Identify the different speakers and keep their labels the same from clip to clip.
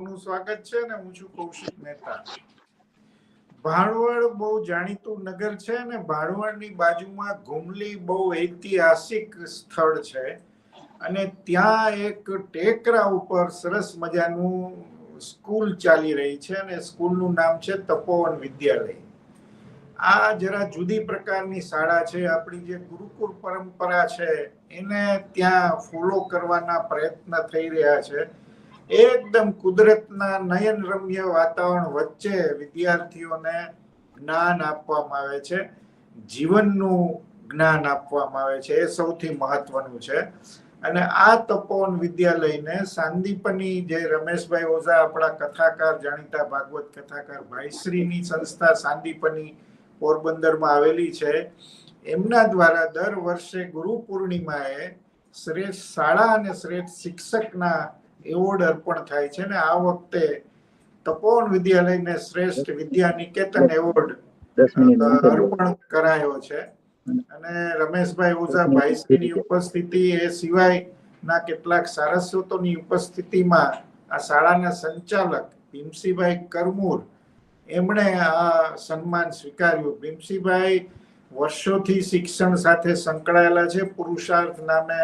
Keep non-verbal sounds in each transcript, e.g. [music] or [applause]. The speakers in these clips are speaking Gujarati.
Speaker 1: નું સ્વાગત છે અને હું છું કૌશિક મહેતા. ભાણવડ બહુ જાણીતું નગર છે અને ભાણવડની બાજુમાં ઘુમલી બહુ ઐતિહાસિક સ્થળ છે. અને ત્યાં એક ટેકરા ઉપર સરસ મજાનું સ્કૂલ ચાલી રહી છે અને સ્કૂલનું નામ છે તપોવન વિદ્યાલય. આ જરા જુદી પ્રકારની શાળા છે. આપણી જે ગુરુકુળ પરંપરા છે એને ત્યાં ફોલો કરવાના પ્રયત્ન થઈ રહ્યા છે. એકદમ કુદરતના નયનરમ્ય વાતાવરણ વચ્ચે વિદ્યાર્થીઓને જ્ઞાન આપવામાં આવે છે. જીવનનું જ્ઞાન આપવામાં આવે છે. એ સૌથી મહત્વનું છે. અને આ તપોવન વિદ્યાલયને સાંદીપની જે રમેશભાઈ ઓઝા આપણા કથાકાર, જાણીતા ભાગવત કથાકાર, ભાઈશ્રીની સંસ્થા સાંદીપની પોરબંદરમાં આવેલી છે. એમના દ્વારા દર વર્ષે ગુરુ પૂર્ણિમાએ શ્રેષ્ઠ શાળા અને શ્રેષ્ઠ શિક્ષકના એવોર્ડ અર્પણ થાય છે ને આ વખતે તપોવન વિદ્યાલયને શ્રેષ્ઠ વિદ્યા નિકેતન એવોર્ડ અર્પણ કરાયો છે. અને રમેશભાઈ ઓઝા ભાઈશ્રીની ઉપસ્થિતિ એ સિવાય ના કેટલાક સારસ્વતોની ઉપસ્થિતિમાં આ શાળાના સંચાલક ભીમસીભાઈ કરમૂર એમણે આ સન્માન સ્વીકાર્યું. ભીમસીભાઈ વર્ષોથી શિક્ષણ સાથે સંકળાયેલા છે. પુરુષાર્થ નામે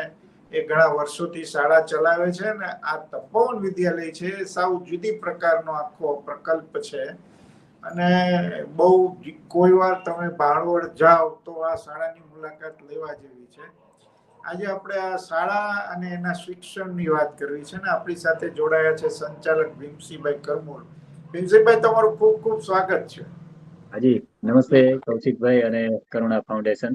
Speaker 1: એ ઘણા વર્ષોથી શાળા ચલાવે છે અને આ તપોવન વિદ્યાલય છે, સાવ જુદી પ્રકારનો આખો પ્રકલ્પ છે. અને બહુ કોઈ વાર તમે ભાણવડ જાઓ તો આ શાળાની મુલાકાત લેવા જેવી છે. આજે આપણે આ શાળા અને એના શિક્ષણની વાત કરવી છે ને આપણી સાથે જોડાયા છે સંચાલક ભીમસિંહભાઈ કરમૂર ભીમસિંહભાઈ, તમારું ખૂબ ખૂબ સ્વાગત છે.
Speaker 2: હાજી નમસ્તે કૌશિકભાઈ અને કરુણા ફાઉન્ડેશન.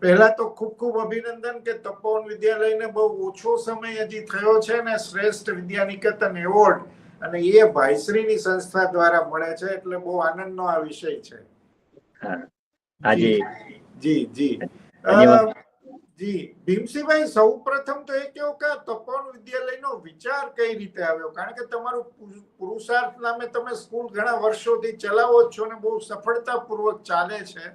Speaker 1: પહેલા તો ખૂબ ખૂબ અભિનંદન કે તપોવન વિદ્યાલયને બહુ ઓછો સમય હજી થયો છે ને શ્રેષ્ઠ વિદ્યા નિકેતન એવોર્ડ અને એ ભાઈશ્રીની સંસ્થા દ્વારા મળે છે એટલે બહુ આનંદનો આ વિષય છે.
Speaker 2: હા હાજી.
Speaker 1: જી જી. જી ભીમસિંહભાઈ સૌ પ્રથમ તો એ કહો કે આ વિદ્યાલયનો વિચાર કઈ રીતે આવ્યો? કારણ કે તમારું પુરુષાર્થ નામે તમે સ્કૂલ ઘણા વર્ષોથી ચલાવો છો ને બહુ સફળતાપૂર્વક ચાલે છે.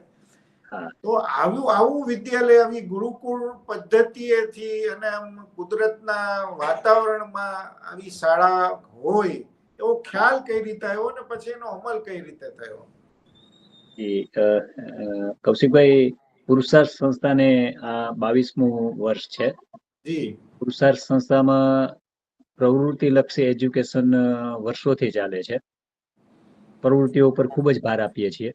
Speaker 1: તો આવ્યું આવું વિદ્યાલય આવી ગુરુકુળ પદ્ધતિએથી અને આમ કુદરતના વાતાવરણમાં આવી શાળા હોય એવો ખ્યાલ કઈ રીતે આવ્યો ને પછી એનો અમલ કઈ રીતે થયો?
Speaker 2: કૌશિકભાઈ પુરુષાર્થ સંસ્થાને આ બાવીસમું વર્ષ છે. પુરુષાર્થ સંસ્થામાં પ્રવૃત્તિ લક્ષી એજ્યુકેશન વર્ષોથી ચાલે છે. પ્રવૃત્તિઓ પર ખૂબ જ ભાર આપીએ છીએ.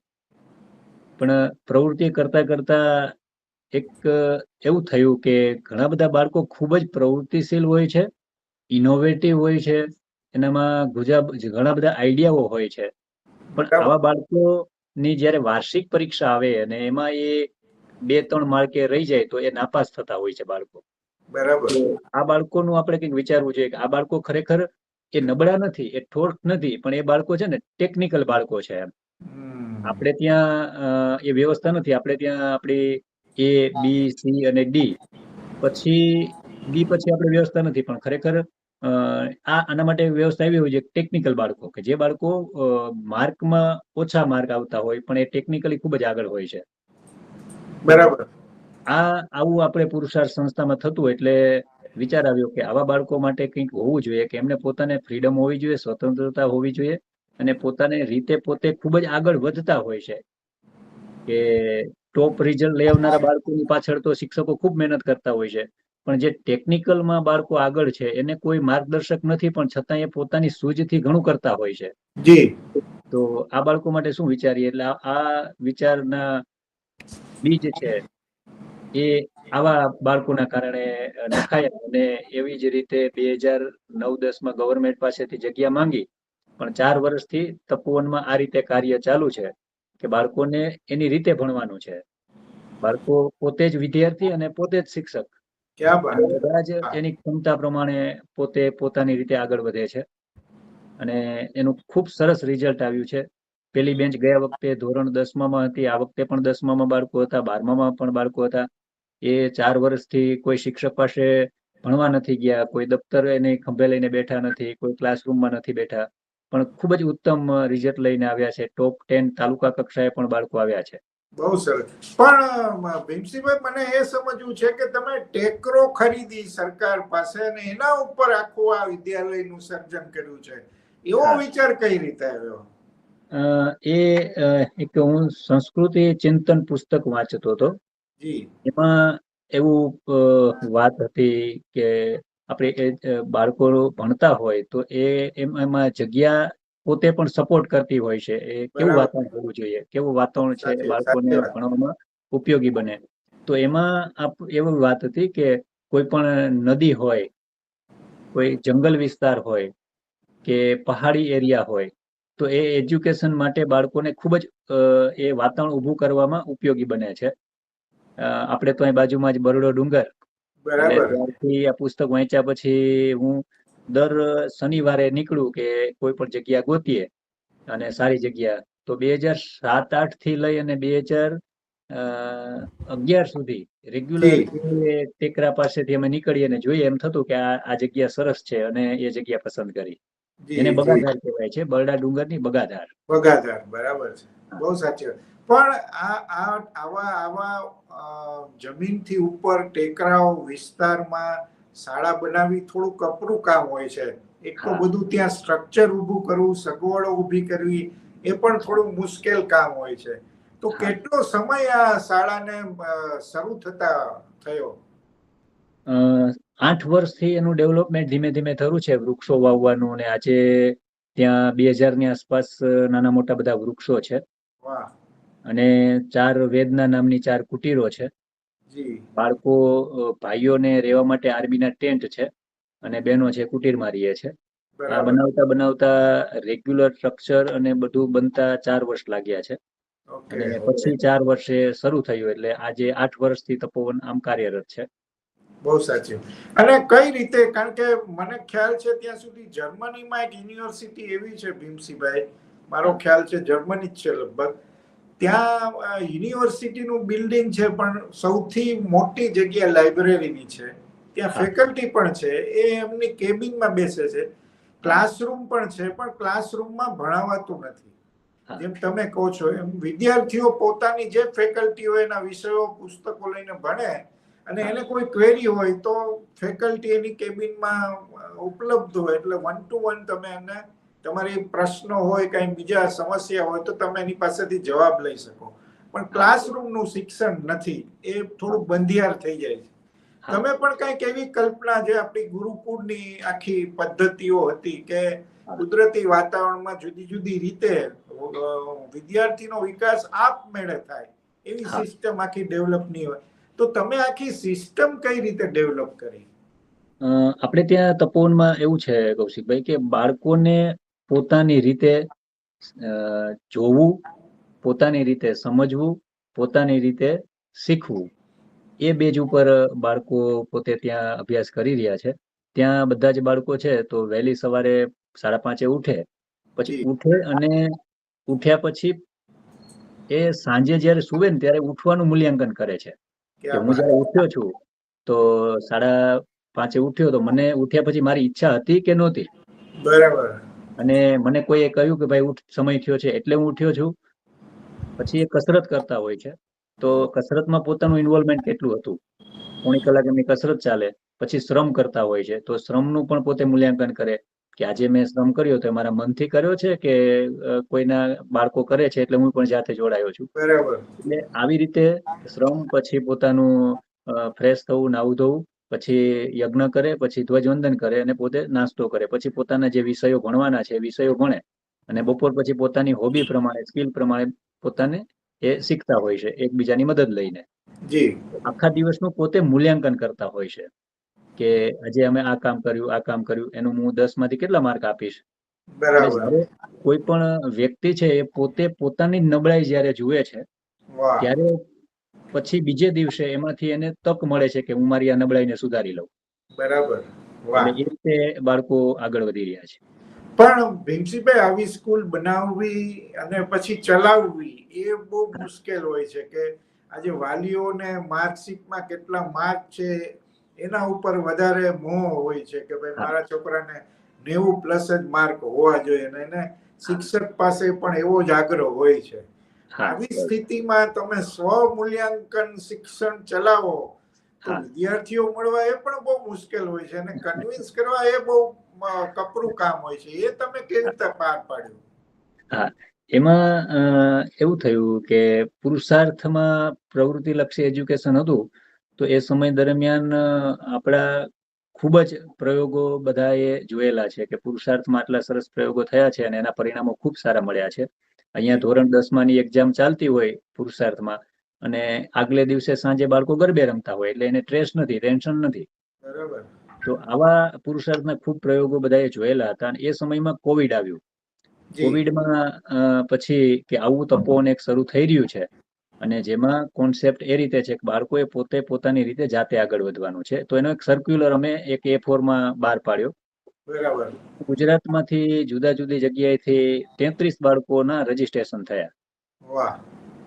Speaker 2: પણ પ્રવૃત્તિ કરતા કરતા એક એવું થયું કે ઘણા બધા બાળકો ખૂબ જ પ્રવૃત્તિશીલ હોય છે ઇનોવેટિવ હોય છે એનામાં ગુજરાત ઘણા બધા આઈડિયાઓ હોય છે. પણ. આવા બાળકોની જ્યારે વાર્ષિક પરીક્ષા આવે અને એમાં એ બે ત્રણ માર્કે રહી જાય તો એ નાપાસ થતા હોય છે બાળકો.
Speaker 1: બરાબર.
Speaker 2: આ બાળકોનું આપણે કંઈક વિચારવું જોઈએ કે આ બાળકો ખરેખર એ નબળા નથી એ ઠોઠ નથી પણ એ બાળકો છે ને ટેકનિકલ બાળકો છે એમ. આપણે ત્યાં એ વ્યવસ્થા નથી. આપણે ત્યાં આપણી એ બી સી અને ડી. પછી ડી પછી આપણે વ્યવસ્થા નથી પણ ખરેખર આ આના માટે વ્યવસ્થા એવી હોય છે ટેકનિકલ બાળકો કે જે બાળકો માર્કમાં ઓછા માર્ક આવતા હોય પણ એ ટેકનિકલી ખૂબ જ આગળ હોય છે.
Speaker 1: બરાબર.
Speaker 2: આ આવું આપણે પુરુષાર્થ સંસ્થામાં થતું એટલે વિચાર આવ્યો કે આવા બાળકો માટે કંઈક હોવું જોઈએ કે એમને પોતાને ફ્રીડમ હોવી જોઈએ સ્વતંત્રતા હોવી જોઈએ અને પોતાને રીતે પોતે ખૂબ જ આગળ વધતા હોય છે. કે ટોપ રિઝલ્ટ લઈ આવનારા બાળકોની પાછળ તો શિક્ષકો ખૂબ મહેનત કરતા હોય છે. પણ જે ટેકનિકલમાં બાળકો આગળ છે એને કોઈ માર્ગદર્શક નથી પણ છતાં એ પોતાની સૂઝથી ઘણું કરતા હોય છે.
Speaker 1: જી.
Speaker 2: તો આ બાળકો માટે શું વિચારીએ? એટલે આ- આ વિચારના બીજ છે એ આવા બાળકોના કારણે નખાયા અને એવી જ રીતે બે હજાર નવ દસમાં ગવર્મેન્ટ પાસેથી જગ્યા માંગી પણ ચાર વર્ષથી તપોવનમાં આ રીતે કાર્ય ચાલુ છે કે બાળકોને એની રીતે ભણવાનું છે. બાળકો પોતે જ વિદ્યાર્થી અને પોતે જ શિક્ષક. બધા જ એની ક્ષમતા પ્રમાણે પોતે પોતાની રીતે આગળ વધે છે. અને એનું ખૂબ સરસ રિઝલ્ટ આવ્યું છે. પેલી બેન્ચ ગયા વખતે ધોરણ દસમામાં હતી આ વખતે પણ દસમામાં બાળકો હતા બારમામાં પણ બાળકો હતા. એ ચાર વર્ષથી કોઈ શિક્ષક પાસે ભણવા નથી ગયા કોઈ દફતર એને ખંભે લઈને બેઠા નથી કોઈ ક્લાસરૂમમાં નથી બેઠા. પણ ખૂબ જ ઉત્તમ રિઝલ્ટ લઈને આવ્યા છે. ટોપ ટેન તાલુકા કક્ષાએ પણ બાળકો આવ્યા છે.
Speaker 1: બહુ સરસ. પણ ભીમસિંહભાઈ મને એ સમજવું છે કે તમે ટેકરો ખરીદી સરકાર પાસે અને એના ઉપર આખું આ વિદ્યાલયનું સર્જન કર્યું છે. એવો વિચાર કઈ રીતે આવ્યો?
Speaker 2: એ એક હું સંસ્કૃતિ ચિંતન પુસ્તક વાંચતો હતો. એમાં એવું વાત હતી કે આપણે એ બાળકો ભણતા હોય તો એ એમાં જગ્યા પોતે પણ સપોર્ટ કરતી હોય છે. એ કેવું વાતાવરણ હોવું જોઈએ? કેવું વાતાવરણ છે બાળકોને ભણવામાં ઉપયોગી બને? તો એમાં આપ એવી વાત હતી કે કોઈ પણ નદી હોય કોઈ જંગલ વિસ્તાર હોય કે પહાડી એરિયા હોય તો એ એજ્યુકેશન માટે બાળકોને ખૂબ જ એ વાતાવરણ ઊભું કરવામાં ઉપયોગી બને છે. આપણે તો અહીં બાજુમાં જ બરડો ડુંગર. આ પુસ્તક વાંચ્યા પછી હું દર શનિવારે નીકળું કે કોઈ પણ જગ્યા ગોતીએ અને સારી જગ્યા. તો બે હજાર સાત આઠથી લઈ અને બે હજાર અગિયાર સુધી રેગ્યુલર ટેકરા પાસેથી અમે નીકળીએ અને જોઈએ એમ થતું કે આ જગ્યા સરસ છે અને એ જગ્યા પસંદ કરી. એને બગાધાર કહેવાય છે. બરડા ડુંગરની બગાધાર.
Speaker 1: બગાધાર બરાબર છે. બહુ સાચી પણ આ આ આવા આવા જમીન જમીનથી ઉપર ટેકરાઓ વિસ્તારમાં શાળા બનાવી થોડું કપરું કામ હોય છે. એક તો બધું ત્યાં સ્ટ્રક્ચર ઊભું કરવું સગવડો ઊભી કરવી એ પણ થોડું મુશ્કેલ કામ હોય છે. તો કેટલો સમય આ શાળાને શરૂ થતા થયો?
Speaker 2: આઠ વર્ષથી એનું ડેવલપમેન્ટ ધીમે ધીમે થયું છે. વૃક્ષો વાવવાનું અને આજે ત્યાં બે હજારની આસપાસ નાના મોટા બધા વૃક્ષો છે. અને ચાર વેદના નામની ચાર કુટીરો છે. બાળકો ભાઈઓને રહેવા માટે આર્મીના ટેન્ટ છે અને બહેનો છે કુટીરમાં રહીએ છે. આ બનાવતા બનાવતા રેગ્યુલર સ્ટ્રક્ચર અને બધું બનતા ચાર વર્ષ લાગ્યા છે. અને પછી ચાર વર્ષે શરૂ થયું એટલે આજે આઠ વર્ષથી તપોવન આમ કાર્યરત છે.
Speaker 1: બહુ સાચી અને કઈ રીતે? કારણ કે મને ખ્યાલ છે ત્યાં સુધી જર્મનીમાં એક યુનિવર્સિટી એવી છે ભીમસીભાઈ. મારો ખ્યાલ છે જર્મની જ છે લગભગ. ત્યાં યુનિવર્સિટીનું બિલ્ડિંગ છે પણ સૌથી મોટી જગ્યા લાઇબ્રેરીની છે. ત્યાં ફેકલ્ટી પણ છે. એ એમની કેબિનમાં બેસે છે. ક્લાસરૂમ પણ છે પણ ક્લાસરૂમમાં ભણાવાતું નથી. જેમ તમે કહો છો એમ વિદ્યાર્થીઓ પોતાની જે ફેકલ્ટી હોય એના વિષયો પુસ્તકો લઈને ભણે અને એને કોઈ ક્વેરી હોય તો ફેકલ્ટી એની કેબિનમાં ઉપલબ્ધ હોય. એટલે વન ટુ વન તમે એને તમારી પ્રશ્નો હોય કઈ બીજા સમસ્યા હોય તો તમે એની પાસેથી જવાબ લઈ શકો. પણ ક્લાસરૂમનું શિક્ષણ નથી. એ થોડું બંધિયાર થઈ જાય છે. તમે પણ કંઈક એવી કલ્પના જે આપણી ગુરુકુળની આખી પદ્ધતિઓ હતી કે કુદરતી વાતાવરણમાં જુદી જુદી રીતે વિદ્યાર્થીનો વિકાસ આપમેળે થાય. એવી સિસ્ટમ આખી ડેવલપ નહીં હોય. તો તમે આખી સિસ્ટમ કઈ રીતે ડેવલપ કરી?
Speaker 2: આપણે ત્યાં તપોવનમાં એવું છે કૌશિકભાઈ કે બાળકોને પોતાની રીતે જોવું પોતાની રીતે સમજવું પોતાની રીતે શીખવું. એ બેજ ઉપર બાળકો પોતે ત્યાં અભ્યાસ કરી રહ્યા છે. ત્યાં બધા જ બાળકો છે તો વહેલી સવારે સાડા પાંચે ઉઠે. પછી ઉઠે અને ઉઠ્યા પછી એ સાંજે જ્યારે સુવે ને ત્યારે ઉઠવાનું મૂલ્યાંકન કરે છે. હું જયારે ઉઠ્યો છું તો સાડા પાંચે ઉઠ્યો તો મને ઉઠ્યા પછી મારી ઈચ્છા હતી કે નહોતી.
Speaker 1: બરાબર.
Speaker 2: અને મને કોઈએ કહ્યું કે ભાઈ ઉઠ સમય થયો છે એટલે હું ઉઠ્યો છું. પછી એ કસરત કરતા હોય છે. તો કસરતમાં પોતાનું ઇન્વોલ્વમેન્ટ કેટલું હતું? પોણી કલાક એમની કસરત ચાલે પછી શ્રમ કરતા હોય છે. તો શ્રમનું પણ પોતે મૂલ્યાંકન કરે. કે આજે મેં શ્રમ કર્યો તો મારા મનથી કર્યો છે કે કોઈના બાળકો કરે છે એટલે હું પણ જાતે જોડાયો છું.
Speaker 1: બરાબર.
Speaker 2: એટલે આવી રીતે શ્રમ પછી પોતાનું ફ્રેશ થવું નાવું ધોવું પછી યજ્ઞ કરે પછી ધ્વજવંદન કરે અને પોતે નાસ્તો કરે. પછી પોતાના જે વિષયો ભણવાના છે વિષયો ભણે અને બપોર પછી પોતાની હોબી પ્રમાણે સ્કિલ પ્રમાણે પોતાને એ શીખતા હોય છે એકબીજાની મદદ લઈને.
Speaker 1: જી.
Speaker 2: આખા દિવસનું પોતે મૂલ્યાંકન કરતા હોય છે. કે આજે અમે આ કામ કર્યું આ કામ કર્યું એનું હું દસમાંથી કેટલા માર્ક આપીશ?
Speaker 1: બરાબર.
Speaker 2: કોઈ પણ વ્યક્તિ છે એ પોતે પોતાની નબળાઈ જયારે જુએ છે ત્યારે પછી બીજે દિવસે એમાંથી એને તક મળે છે કે હું મારી આ નબળાઈને સુધારી લઉં.
Speaker 1: બરાબર.
Speaker 2: એ રીતે બાળકો આગળ વધી રહ્યા છે.
Speaker 1: પણ ભીમસીભાઈ આવી સ્કૂલ બનાવવી અને પછી ચલાવવી એ બહુ મુશ્કેલ હોય છે કે આજે વાલીઓને માર્કશીટમાં કેટલા માર્ક છે એના ઉપર વધારે મોહ હોય છે કે ભાઈ મારા છોકરાને નેવું પ્લસ જ માર્ક હોવા જોઈએ અને એને શિક્ષક પાસે પણ એવો જ આગ્રહ હોય છે. આવી સ્થિતિમાં તમે સ્વ મૂલ્યાંકન શિક્ષણ ચલાવો તો વિદ્યાર્થીઓ મળવા એ પણ બહુ મુશ્કેલ હોય છે અને કન્વિન્સ કરવા એ બહુ કપરું કામ હોય છે. એ તમે કેવી રીતે પાર પાડ્યું?
Speaker 2: એમાં એવું થયું કે પુરુષાર્થમાં પ્રવૃત્તિલક્ષી એજ્યુકેશન હતું. તો એ સમય દરમિયાન આપણા ખૂબ જ પ્રયોગો બધાએ જોયેલા છે કે પુરુષાર્થમાં આટલા સરસ પ્રયોગો થયા છે અને એના પરિણામો ખૂબ સારા મળ્યા છે. અહીંયા ધોરણ દસમાની એક્ઝામ ચાલતી હોય પુરુષાર્થમાં અને આગલે દિવસે સાંજે બાળકો ગરબે રમતા હોય એટલે એને સ્ટ્રેસ નથી ટેન્શન નથી.
Speaker 1: બરાબર.
Speaker 2: તો આવા પુરુષાર્થના ખૂબ પ્રયોગો બધાએ જોયેલા હતા અને એ સમયમાં કોવિડ આવ્યું. કોવિડમાં પછી કે આવું તપોવન એક શરૂ થઈ રહ્યું છે. અને જેમાં કોન્સેપ્ટ એ રીતે છે કે બાળકોએ પોતે પોતાની રીતે જાતે આગળ વધવાનું છે. તો એનો એક સર્ક્યુલર અમે એક એ ફોરમાં બહાર પાડ્યો.
Speaker 1: બરાબર.
Speaker 2: ગુજરાતમાંથી જુદા જુદી જગ્યાએથી તેત્રીસ બાળકોના રજીસ્ટ્રેશન થયા.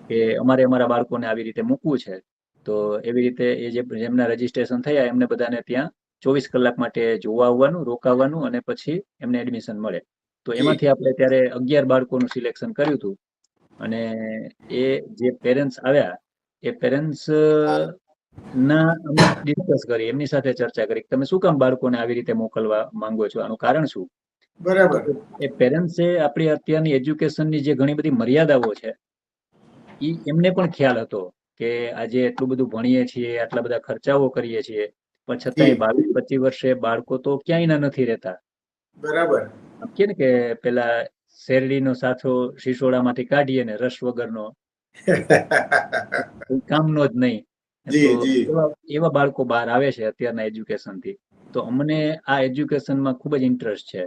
Speaker 2: કે અમારે અમારા બાળકોને આવી રીતે મૂકવું છે. તો એવી રીતે એ જે જેમના રજીસ્ટ્રેશન થયા એમને બધાને ત્યાં ચોવીસ કલાક માટે જોવા આવવાનું રોકાવાનું અને પછી એમને એડમિશન મળે. તો એમાંથી આપણે ત્યારે અગિયાર બાળકોનું સિલેક્શન કર્યું હતું. અને એ જે પેરેન્ટ્સ આવ્યા એ પેરેન્ટ્સ ના અમે ડિસ્કસ કરી એમની સાથે ચર્ચા કરી તમે શું કામ બાળકોને આવી રીતે મોકલવા માંગો છો? આનું કારણ શું?
Speaker 1: બરાબર.
Speaker 2: એ પેરેન્ટ્સે આપણી અત્યારની એજ્યુકેશનની જે ઘણી બધી મર્યાદાઓ છે એ એમને પણ ખ્યાલ હતો કે આજે એટલું બધું ભણીએ છીએ આટલા બધા ખર્ચાઓ કરીએ છીએ પણ છતાંય બાવીસ પચીસ વર્ષે બાળકો તો ક્યાંય ના નથી રહેતા.
Speaker 1: બરાબર.
Speaker 2: કે પેલા શેરડીનો સાથો શિસોડામાંથી કાઢીએ ને રસ વગરનો [laughs] કામનો જ નહીં. એવા બાળકો બહાર આવે છે અત્યારના એજ્યુકેશનથી તો અમને આ એજ્યુકેશનમાં ખૂબ જ ઇન્ટરેસ્ટ છે.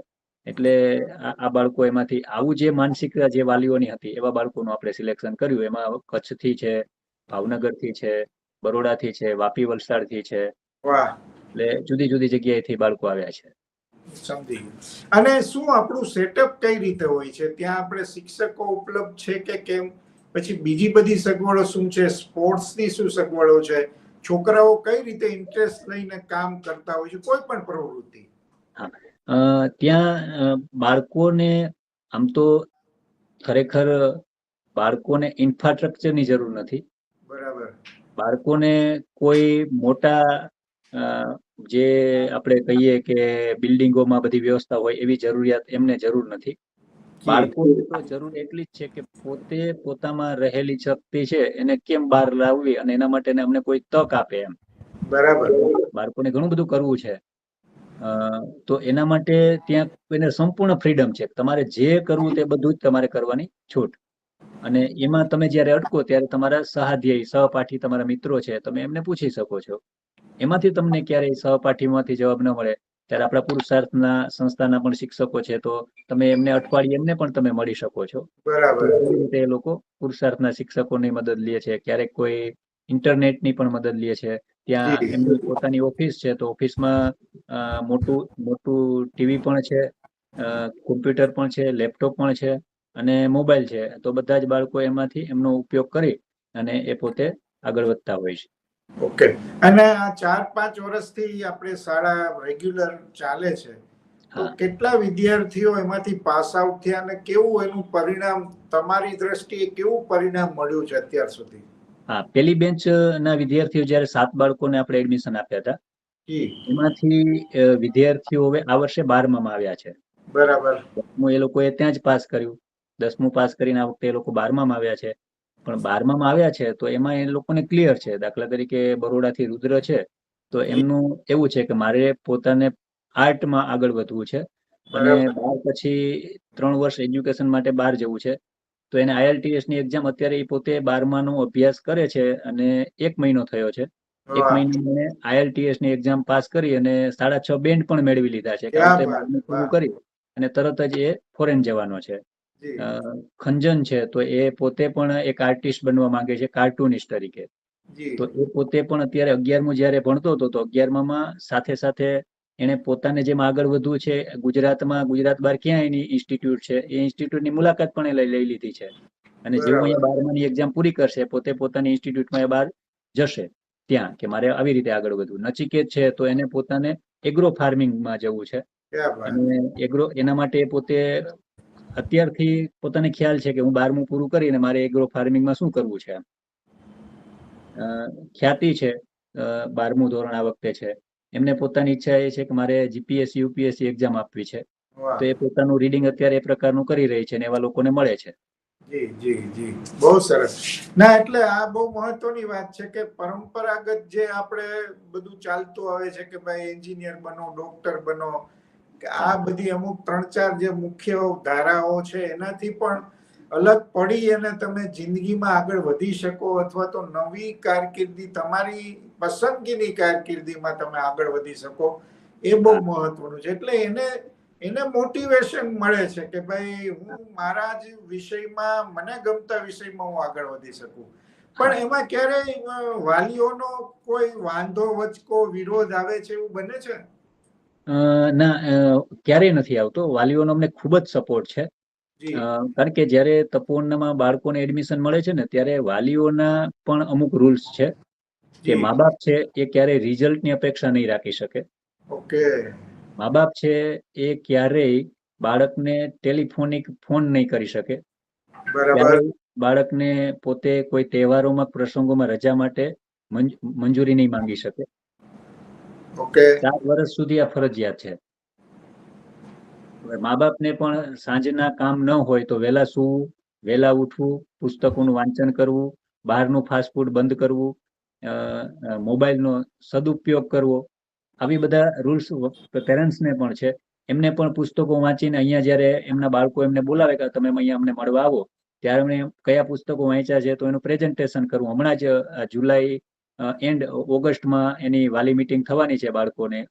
Speaker 2: એટલે આ આ બાળકો એમાંથી આવું જે માનસિકતા જે વાલીઓની હતી એવા બાળકોનું આપણે સિલેક્શન કર્યું. એમાં કચ્છથી છે ભાવનગરથી છે બરોડાથી છે વાપી વલસાડથી છે. એટલે જુદી જુદી જગ્યાએથી બાળકો આવ્યા છે.
Speaker 1: સમજી ગયું. અને શું આપણું સેટઅપ કઈ રીતે હોય છે? ત્યાં આપણે શિક્ષકો ઉપલબ્ધ છે કે કેમ? પછી બીજી બધી સગવડો શું છે? સ્પોર્ટ્સની શું સગવડો છે? છોકરાઓ કઈ રીતે ઇન્ટરેસ્ટ લઈને કામ કરતા હોય છે? કોઈ પણ પ્રવૃત્તિ.
Speaker 2: ત્યાં બાળકોને આમ તો ખરેખર બાળકોને ઇન્ફ્રાસ્ટ્રક્ચરની જરૂર નથી.
Speaker 1: બરાબર.
Speaker 2: બાળકોને કોઈ મોટા જે આપણે કહીએ કે બિલ્ડિંગોમાં બધી વ્યવસ્થા હોય એવી જરૂરિયાત એમને જરૂર નથી. બાળકોને તો જરૂર એટલી જ છે કે પોતે પોતામાં રહેલી શક્તિ છે એને કેમ બહાર લાવવી અને એના માટે અમને કોઈ તક આપે એમ.
Speaker 1: બરાબર.
Speaker 2: બાળકોને ઘણું બધું કરવું છે. તો એના માટે ત્યાં એને સંપૂર્ણ ફ્રીડમ છે. તમારે જે કરવું તે બધું જ તમારે કરવાની છૂટ. અને એમાં તમે જ્યારે અટકો ત્યારે તમારા સહાધ્યાયી સહપાઠી તમારા મિત્રો છે તમે એમને પૂછી શકો છો. એમાંથી તમને ક્યારેય સહપાઠીમાંથી જવાબ ન મળે. ત્યારે આપણા પુરુષાર્થના સંસ્થાના પણ શિક્ષકો છે તો તમે એમને અઠવાડિયે એમને પણ તમે મળી શકો છો.
Speaker 1: બરાબર.
Speaker 2: રીતે એ લોકો પુરુષાર્થના શિક્ષકોની મદદ લે છે. ક્યારેક કોઈ ઇન્ટરનેટની પણ મદદ લે છે. ત્યાં એમની પોતાની ઓફિસ છે તો ઓફિસમાં મોટું મોટું ટીવી પણ છે કોમ્પ્યુટર પણ છે લેપટોપ પણ છે અને મોબાઈલ છે. તો બધા જ બાળકો એમાંથી એમનો ઉપયોગ કરી અને એ પોતે આગળ વધતા હોય છે.
Speaker 1: ઓકે. અને આ ચાર પાંચ વર્ષથી આપણે શાળા રેગ્યુલર ચાલે છે. કેટલા વિદ્યાર્થીઓ એમાંથી પાસ આઉટ થયા અને કેવું એનું પરિણામ તમારી દ્રષ્ટિએ કેવું પરિણામ મળ્યું છે અત્યાર સુધી?
Speaker 2: હા પેલી બેન્ચ ના વિદ્યાર્થીઓ જ્યારે સાત બાળકોને આપણે એડમિશન આપ્યા હતા એમાંથી વિદ્યાર્થીઓ હવે આ વર્ષે બારમામાં આવ્યા છે.
Speaker 1: બરાબર.
Speaker 2: હું એ લોકોએ ત્યાં જ પાસ કર્યું. દસમું પાસ કરીને આ વખતે એ લોકો બારમામાં આવ્યા છે. પણ બારમામાં આવ્યા છે તો એમાં એ લોકોને ક્લિયર છે. દાખલા તરીકે બરોડાથી રુદ્ર છે તો એમનું એવું છે કે મારે પોતાને આર્ટમાં આગળ વધવું છે અને બાર પછી ત્રણ વર્ષ એજ્યુકેશન માટે બહાર જવું છે. તો એને આઈએલટીએસની એક્ઝામ અત્યારે એ પોતે બારમાનો અભ્યાસ કરે છે અને એક મહિનો થયો છે. એક મહિને આઈએલટીએસની એક્ઝામ પાસ કરી અને સાડા છ બેન્ડ પણ મેળવી લીધા છે. પૂરું કરી અને તરત જ એ ફોરેન જવાનો છે. ખંજન છે તો એ પોતે પણ એક આર્ટિસ્ટ બનવા માંગે છે કાર્ટુનિસ્ટ તરીકે. તો એ પોતે પણ અત્યારે અગિયારમું જ્યારે ભણતો હતો તો અગિયારમાં સાથે સાથે એને પોતાને જેમ આગળ વધવું છે ગુજરાતમાં ગુજરાત બહાર ક્યાં એની ઇન્સ્ટિટ્યૂટ છે એ ઇન્સ્ટિટ્યૂટની મુલાકાત પણ એ લઈ લીધી છે. અને જેવું અહીંયા બારમાની એક્ઝામ પૂરી કરશે પોતે પોતાની ઇન્સ્ટિટ્યૂટમાં એ બહાર જશે ત્યાં કે મારે આવી રીતે આગળ વધવું. નચિકેત છે તો એને પોતાને એગ્રો ફાર્મિંગમાં જવું છે. અને એગ્રો એના માટે પોતે અત્યારથી પોતાને ખ્યાલ છે કે હું બારમું પૂરું કરીને મારે એગ્રો ફાર્મિંગમાં શું કરવું છે ખ્યાતિ છે બારમું ધોરણ આ વખતે છે. એમને પોતાની ઈચ્છા એ છે કે મારે જીપીએસસી યુપીએસસી એક્ઝામ આપવી છે. તો એ પોતાનું રીડિંગ અત્યારે એ પ્રકારનું કરી રહી છે અને એવા લોકોને મળે છે.
Speaker 1: જી જી જી. બહુ સરસ. ના એટલે આ બહુ મહત્વની વાત છે કે પરંપરાગત જે આપણે બધું ચાલતું આવે છે કે ભાઈ એન્જિનિયર બનો ડોક્ટર બનો આ બધી અમુક ત્રણ ચાર જે મુખ્ય ધારાઓ છે એનાથી પણ અલગ પડી અને તમે જિંદગીમાં આગળ વધી શકો અથવા તો નવી કારકિર્દી તમારી પસંદગીની કારકિર્દીમાં તમે આગળ વધી શકો. એ બહુ મહત્વનું છે. એટલે એને એને મોટિવેશન મળે છે કે ભાઈ હું મારા જ વિષયમાં મને ગમતા વિષયમાં હું આગળ વધી શકું. પણ એમાં ક્યારેય વાલીઓનો કોઈ વાંધો વચકો વિરોધ આવે છે એવું બને છે?
Speaker 2: ના ક્યારેય નથી આવતો. વાલીઓનો અમને ખૂબ જ સપોર્ટ છે. કારણ કે જ્યારે તપોવનમાં બાળકોને એડમિશન મળે છે ને ત્યારે વાલીઓના પણ અમુક રૂલ્સ છે કે મા બાપ છે એ ક્યારેય રિઝલ્ટની અપેક્ષા નહીં રાખી શકે.
Speaker 1: ઓકે.
Speaker 2: મા બાપ છે એ ક્યારેય બાળકને ટેલિફોનિક ફોન નહીં કરી શકે.
Speaker 1: બરાબર.
Speaker 2: બાળકને પોતે કોઈ તહેવારોમાં પ્રસંગોમાં રજા માટે મંજૂરી નહીં માંગી શકે.
Speaker 1: ઓકે
Speaker 2: ચાર વર્ષ સુધી આ ફરજિયાત છે. મા બાપને પણ સાંજના કામ ન હોય તો વહેલા સૂવું, વહેલા ઉઠવું, પુસ્તકોનું વાંચન કરવું, બહારનું ફાસ્ટ ફૂડ બંધ કરવું મોબાઈલનો સદુપયોગ કરવો. આવી બધા રૂલ્સ પેરેન્ટ્સને પણ છે. એમને પણ પુસ્તકો વાંચીને અહીંયા જ્યારે એમના બાળકો એમને બોલાવે કે તમે અહીંયા અમને મળવા આવો, ત્યારે એમણે કયા પુસ્તકો વાંચ્યા છે તો એનું પ્રેઝન્ટેશન કરવું. હમણાં જ જુલાઈ એન્ડ ઓગસ્ટમાં એની વાલી મીટિંગ થવાની છે બાળકોને.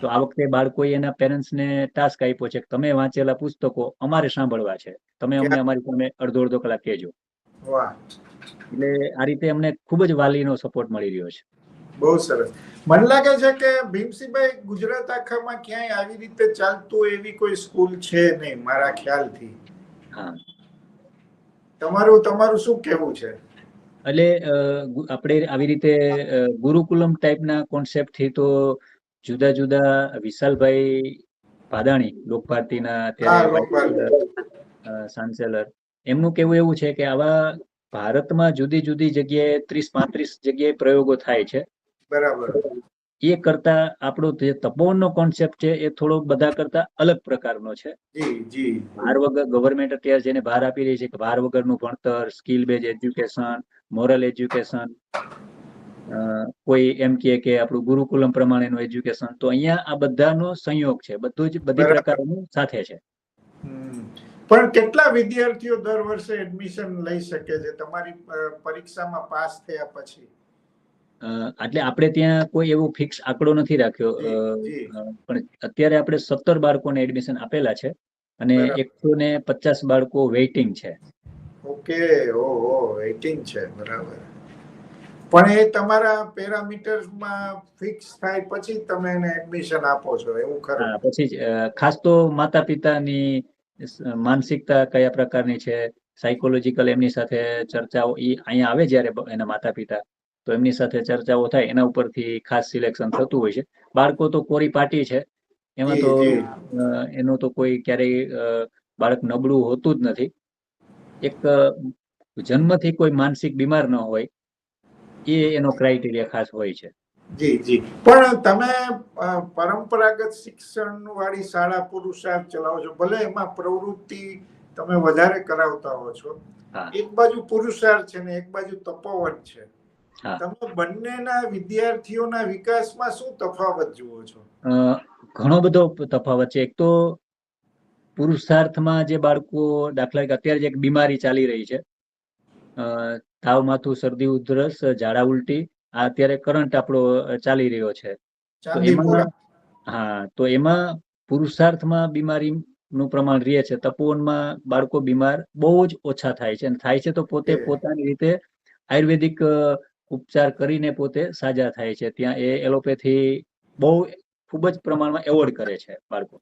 Speaker 2: તો આ વખતે બાળકોએ એના પેરેન્ટ્સને ટાસ્ક આપ્યો છે કે તમે વાંચેલા પુસ્તકો અમારે સાંભળવા છે. તમે અમને અમારી સામે અડધો અડધો કલાક કહેજો. એટલે આ રીતે અમને ખૂબ જ વાલીનો સપોર્ટ મળી રહ્યો છે.
Speaker 1: બહુ સરસ. મને લાગે છે કે ભીમસિંહભાઈ ગુજરાત આખામાં ક્યાંય આવી રીતે ચાલતું એવી કોઈ સ્કૂલ છે નહીં મારા ખ્યાલથી.
Speaker 2: હા.
Speaker 1: તમારું તમારું શું કેવું છે?
Speaker 2: એટલે આપણે આવી રીતે ગુરુકુલમ ટાઈપના કોન્સેપ્ટથી તો જુદા જુદા વિશાલભાઈ પાદાણી લોકભારતીના અત્યારે ચાન્સેલર એમનું કેવું એવું છે કે આવા ભારતમાં જુદી જુદી જગ્યાએ ત્રીસ પાંત્રીસ જગ્યાએ પ્રયોગો થાય છે.
Speaker 1: બરાબર.
Speaker 2: એ કરતા આપણો જે તપોવનનો કોન્સેપ્ટ છે એ થોડો બધા કરતા અલગ પ્રકારનો છે. ભાર વગર ગવર્મેન્ટ અત્યારે જેને ભાર આપી રહી છે કે ભાર વગરનું ભણતર skill base education moral education કોઈ એમ કે કે આપણું ગુરુકુલમ પ્રમાણેનું એજ્યુકેશન તો અહીંયા આ બધાનો સંયોગ છે. બધું જ બધી. પ્રકારનું સાથે છે.
Speaker 1: પણ કેટલા વિદ્યાર્થીઓ દર વર્ષે એડમિશન લઈ શકે છે? તમારી પરીક્ષામાં પાસ થયા પછી?
Speaker 2: એટલે આપણે ત્યાં કોઈ એવો ફિક્સ આંકડો નથી રાખ્યો. પણ અત્યારે આપણે સત્તર બાળકોને એડમિશન આપેલા છે અને. એકસો ને પચાસ બાળકો વેઇટિંગ છે.
Speaker 1: ઓકે ઓહો વેઇટિંગ છે બરાબર. પણ એ તમારા પેરામીટર્સમાં ફિક્સ થાય પછી તમે એને એડમિશન આપો છો એવું ખરું?
Speaker 2: હા, પછી ખાસ તો માતા પિતાની માનસિકતા કયા પ્રકારની છે સાયકોલોજીકલ એમની સાથે ચર્ચાઓ એ અહીંયા આવે જ્યારે એના માતા પિતા તો એમની સાથે ચર્ચાઓ થાય એના ઉપરથી ખાસ સિલેક્શન થતું હોય છે બાળકો તો કોરી પાટી છે એમાં તો. એનું તો કોઈ ક્યારેય બાળક નબળું હોતું જ નથી એક જન્મથી કોઈ માનસિક બીમાર ન હોય એ એનો ક્રાઇટેરિયા ખાસ હોય છે
Speaker 1: જી જી પણ તમે પરંપરાગત શિક્ષણ વાળી શાળા પુરુષાર્થ ચલાવો છો ભલે એમાં પ્રવૃત્તિ તમે વધારે કરાવતા હો છો. એક બાજુ પુરુષાર્થ છે ને એક બાજુ તપોવન છે. તમે બંનેના વિદ્યાર્થીઓના વિકાસમાં શું તફાવત જુઓ છો?
Speaker 2: ઘણો બધો તફાવત છે. એક તો પુરુષાર્થમાં જે બાળકો દાખલા અત્યારે જે એક બીમારી ચાલી રહી છે તાવ માથું શરદી ઉધરસ ઝાડા ઉલટી આ અત્યારે કરંટ આપણો ચાલી રહ્યો છે. તો એમાં હા તો એમાં પુરુષાર્થમાં બીમારીનું પ્રમાણ રહે છે. તપોવનમાં બાળકો બીમાર બહુ જ ઓછા થાય છે. અને થાય છે તો પોતે પોતાની રીતે આયુર્વેદિક ઉપચાર કરીને પોતે સાજા થાય છે. ત્યાં એ એલોપેથી બહુ ખૂબ જ પ્રમાણમાં એવોર્ડ કરે છે બાળકો.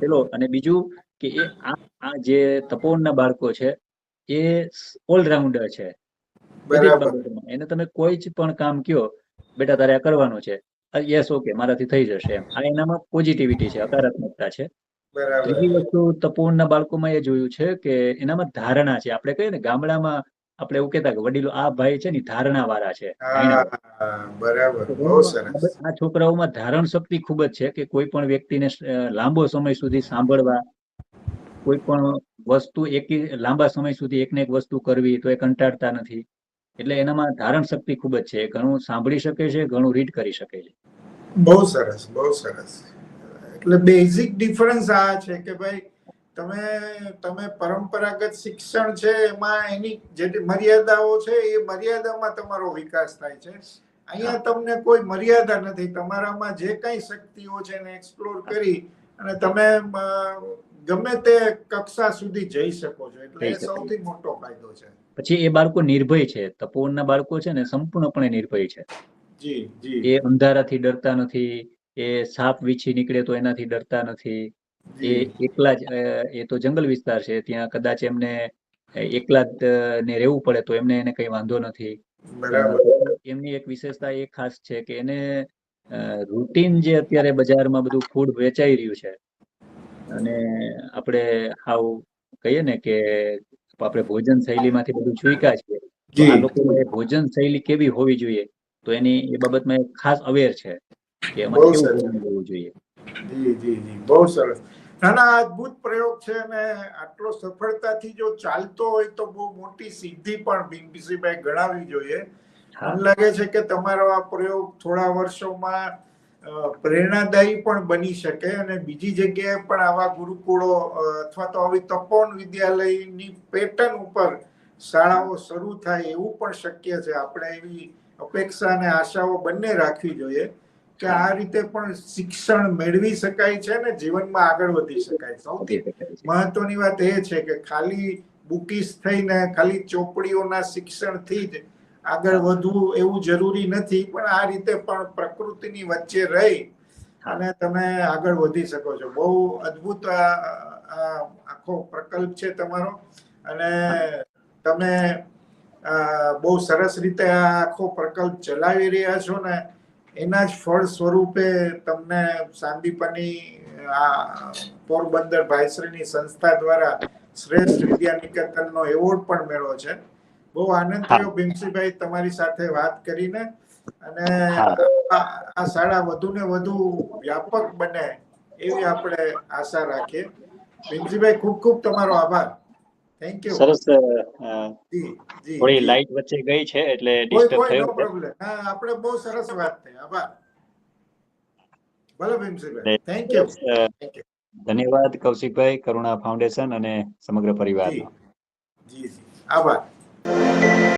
Speaker 2: પેલો અને બીજું કે એ આ જે તપોવનના બાળકો છે એ ઓલરાઉન્ડર છે. એને તમે કોઈ જ પણ કામ કયો બેટા તારે આ કરવાનું છે. યસ ઓકે મારાથી થઈ જશે એમ. આ એનામાં પોઝિટિવિટી છે હકારાત્મકતા છે.
Speaker 1: બીજી
Speaker 2: ત્રીજી વસ્તુ તપોવનના બાળકોમાં એ જોયું છે કે એનામાં ધારણા છે. આપણે કહીએ ને ગામડામાં આપણે એવું કેતા કે વડીલો આ ભાઈ છે ને ધારણા વાળા છે.
Speaker 1: બરાબર.
Speaker 2: આ છોકરાઓમાં ધારણ શક્તિ ખૂબ જ છે કે કોઈ પણ વ્યક્તિને લાંબો સમય સુધી સાંભળવા કોઈ પણ વસ્તુ એક લાંબા સમય સુધી એકને એક વસ્તુ કરવી તો એ કંટાળતા નથી. એટલે એનામાં ધારણ શક્તિ ખૂબ જ છે. ઘણું સાંભળી શકે છે ઘણું રીડ કરી શકે છે.
Speaker 1: બહુ સરસ બહુ સરસ. એટલે બેઝિક ડિફરન્સ આ છે કે ભાઈ તમે તમે પરંપરાગત શિક્ષણ છે એમાં એની જે મર્યાદાઓ છે એ મર્યાદામાં તમારો વિકાસ થાય છે. અહીંયા તમને કોઈ મર્યાદા નથી. તમારામાં જે કઈ શક્તિઓ છે એને એક્સપ્લોર કરી અને તમે ગમે તે કક્ષા સુધી જઈ શકો છો. એટલે એ સૌથી મોટો ફાયદો છે.
Speaker 2: પછી એ બાળકો નિર્ભય છે. તપોવનના બાળકો છે ને સંપૂર્ણપણે નિર્ભય છે.
Speaker 1: જી જી.
Speaker 2: એ અંધારાથી ડરતા નથી. એ સાપ વીછી નીકળે તો એનાથી ડરતા નથી. એ એકલા જ એ તો જંગલ વિસ્તાર છે ત્યાં કદાચ એમને એકલા જ ને રહેવું પડે તો એમને એને કઈ વાંધો નથી. એમની એક વિશેષતા એ ખાસ છે કે એને રૂટીન જે અત્યારે બજારમાં બધું ફૂડ વેચાઈ રહ્યું છે અને આપણે હાવ કહીએ ને કે આપણે ભોજન શૈલીમાંથી બધું ચૂક્યા છીએ આ ભોજન શૈલી કેવી હોવી જોઈએ તો એની એ બાબતમાં ખાસ અવેર છે કે એમાં કેવું લેવું જોઈએ.
Speaker 1: જી જી જી. બહુ સરસ. ના ના અદભુત પ્રયોગ છે અને આટલો સફળતાથી જો ચાલતો હોય તો બહુ મોટી સિદ્ધિ પણ બિનપીસીભાઈ ગણાવી જોઈએ. મને લાગે છે કે તમારો આ પ્રયોગ થોડા વર્ષોમાં પ્રેરણાદાયી પણ બની શકે અને બીજી જગ્યાએ પણ આવા ગુરુકુળો અથવા તો આવી તપોન વિદ્યાલયની પેટર્ન ઉપર શાળાઓ શરૂ થાય એવું પણ શક્ય છે. આપણે એવી અપેક્ષા અને આશાઓ બંને રાખવી જોઈએ. કે આ રીતે પણ શિક્ષણ મેળવી શકાય છે ને જીવનમાં આગળ વધી શકાય સૌથી. મહત્વની વાત એ છે કે ખાલી બુકીસ થઈને, ખાલી ચોપડીઓના શિક્ષણથી જ આગળ વધવું એવું જરૂરી નથી, પણ આ રીતે પણ પ્રકૃતિની વચ્ચે રહી અને તમે આગળ વધી શકો છો બહુ અદ્ભુત આખો પ્રકલ્પ છે તમારો અને તમે બહુ સરસ રીતે આ આખો પ્રકલ્પ ચલાવી રહ્યા છો ને એના જ ફળ સ્વરૂપે તમને સાંદીપની આ પોરબંદર ભાઈશ્રીની સંસ્થા દ્વારા શ્રેષ્ઠ વિદ્યા નિકેતનનો એવોર્ડ પણ મેળવ્યો છે. બહુ આનંદ થયો ભીમસીભાઈ તમારી સાથે વાત કરીને અને આ આ શાળા વધુ ને વધુ વ્યાપક બને એવી આપણે આશા રાખીએ. ભીમસીભાઈ ખૂબ ખૂબ તમારો આભાર. થેન્ક યુ
Speaker 2: સરસ થોડી લાઈટ વચ્ચે ગઈ છે એટલે ડિસ્ટર્બ થયો
Speaker 1: પ્રોબ્લેમ આપણે બહુ સરસ વાત થઈ. આભાર. ભલે Bhimsinhbhai thank you thank you
Speaker 2: ધન્યવાદ કૌશિકભાઈ કરુણા ફાઉન્ડેશન અને સમગ્ર પરિવાર.
Speaker 1: જી જી. આભાર.